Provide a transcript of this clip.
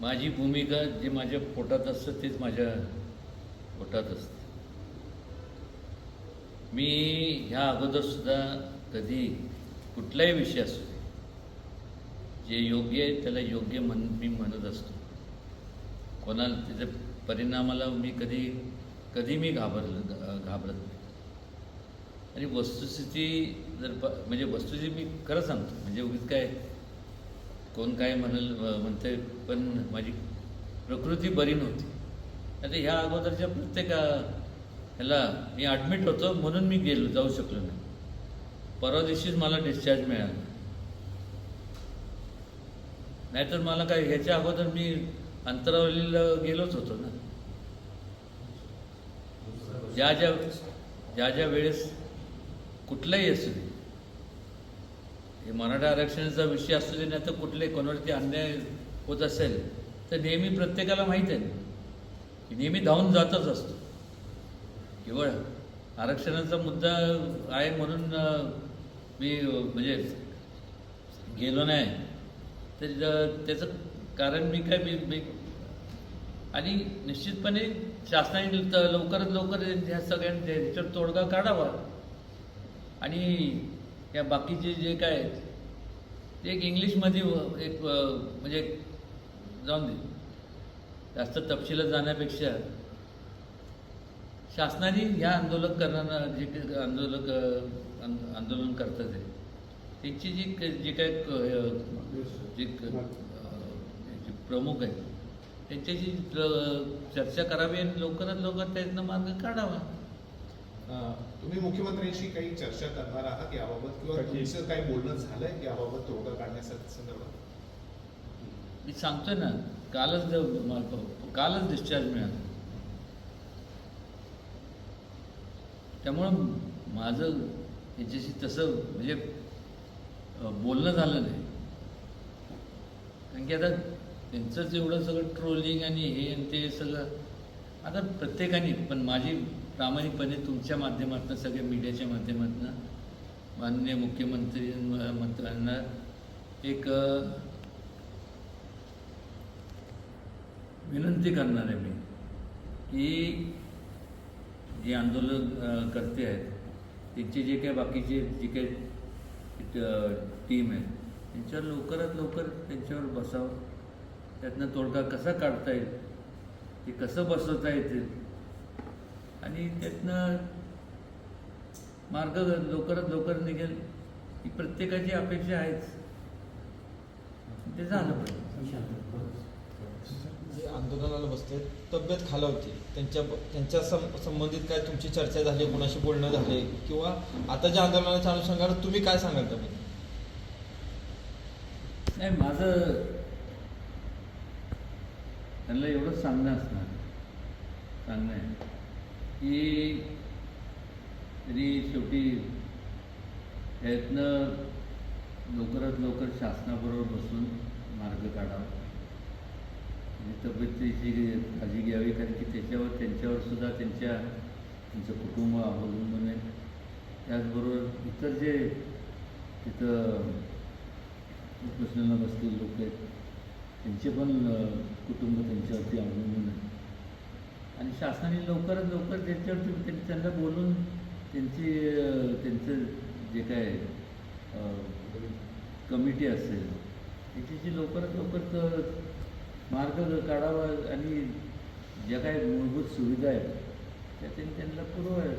माझी भूमिका जे माझ्या पोटात असतं तेच माझ्या पोटात असतं. मी ह्या अगोदरसुद्धा कधी कुठलाही विषय असू दे. जे योग्य आहे त्याला योग्य म्हण मी म्हणत असतो. कोणाला त्याच्या परिणामाला मी कधी कधी मी घाबरलं घाबरत नाही. आणि वस्तुस्थिती जर प म्हणजे वस्तुस्थिती मी खरं सांगतो म्हणजे उगीच काय कोण काय म्हणल म्हणते पण माझी प्रकृती बरी नव्हती. आता ह्या अगोदरच्या प्रत्येका ह्याला मी ॲडमिट होतो म्हणून मी गेलो जाऊ शकलो नाही. परवा दिवशीच मला डिस्चार्ज मिळाला. नाहीतर मला काय ह्याच्या अगोदर मी अंतरावलीला गेलोच होतो ना. ज्या ज्या ज्या ज्या वेळेस कुठलाही असू दे हे मराठा आरक्षणाचा विषय असू दे नाही तर कुठले कोणावरती अन्याय होत असेल तर नेहमी प्रत्येकाला माहीत आहे. की नेहमी धावून जातच असतो. केवळ आरक्षणाचा मुद्दा आहे म्हणून मी म्हणजे गेलो नाही. तर त्याचं कारण मी काय मी मी आणि निश्चितपणे शासनाने लवकरात लवकर ह्या सगळ्यांच्या ह्याच्यावर तोडगा काढावा. आणि या बाकीचे जे काय आहेत, ते एक इंग्लिशमध्ये एक म्हणजे जाऊन दे. जास्त तपशिलात जाण्यापेक्षा शासनाने ह्या आंदोलन करणारा जे काही आंदोलक आंदोलन करतात आहे त्यांची जी जे काय जे प्रमुख आहेत त्यांच्याशी चर्चा करावी आणि लवकरात लवकर त्यांना मार्ग काढावा. तुम्ही मुख्यमंत्र्यांशी काही चर्चा करणार आहात याबाबत किंवा तुमचं काही बोलणं झालंय याबाबत तोडगा काढण्यासाठी संदर्भात? मी सांगतोय ना कालच कालच डिस्चार्ज मिळाला. त्यामुळं माझं याच्याशी तसं म्हणजे बोलणं झालं नाही. कारण की आता त्यांचंच एवढं सगळं ट्रोलिंग आणि हे आणि ते सगळं आता प्रत्येकाने पण माझी प्रामाणिकपणे तुमच्या माध्यमातून सगळ्या मीडियाच्या माध्यमातून माननीय मुख्यमंत्री म- मंत्र्यांना एक विनंती करणार आहे मी की जे आंदोलन करते आहेत त्यांचे जे काही बाकीचे जे काही टीम आहे त्यांच्यावर लवकरात लवकर त्यांच्यावर बसावं. त्यातनं तोडगा कसा काढता येईल? ते कसं बसवता येतील? आणि त्यातनं मार्ग लवकरात लवकर निघेल. ही प्रत्येकाची अपेक्षा आहेच. ते झालं पाहिजे. जे आंदोलनाला बसते तब्येत खालावते त्यांच्या त्यांच्या सं संबंधित काय तुमची चर्चा झाली कोणाशी बोलणं झाले किंवा आता ज्या आंदोलनाच्या अनुषंगानं तुम्ही काय सांगाल तुम्ही नाही माझं त्यांना एवढंच सांगणं असणार. सांगणं आहे. की तरी शेवटी प्रयत्न लवकरात लवकर शासनाबरोबर बसून मार्ग काढावा. आणि तब्येतीची काळजी घ्यावी कारण की त्याच्यावर त्यांच्यावर सुद्धा त्यांच्या त्यांचं कुटुंब अवलंबून आहे. त्याचबरोबर इतर जे तिथं उपोषणाला बसलेले लोक आहेत त्यांचे पण कुटुंब त्यांच्यावरती अवलंबून आहे. आणि शासनाने लवकरात लवकर त्यांच्यावरती त्यांना बोलून त्यांची त्यांचं जे काय कमिटी असेल त्याच्याशी लवकरात लवकर मार्ग काढावा आणि ज्या काही मूलभूत सुविधा आहेत त्या त्यांनी त्यांना पुरवाव्या